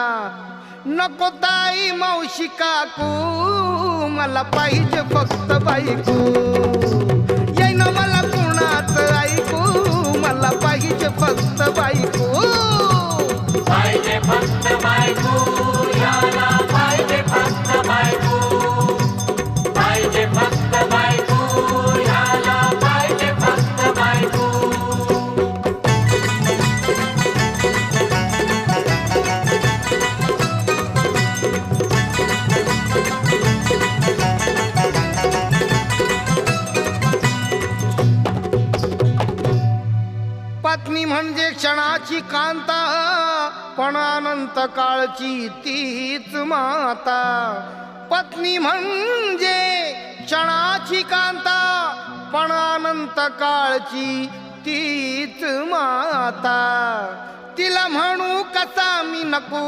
नको ताई मावशी काकू मला पाहिजे फक्त बायकू. येईन मला कुणाच ऐकू मला पाहिजे फक्त बायकू. पाहिजे फक्त बायकू. पत्नी म्हणजे क्षणाची कांता पण अनंत काळची तीच माता. पत्नी म्हणजे क्षणाची कांता पण अनंत काळची तीच माता. तिला म्हणू कसा मी नको?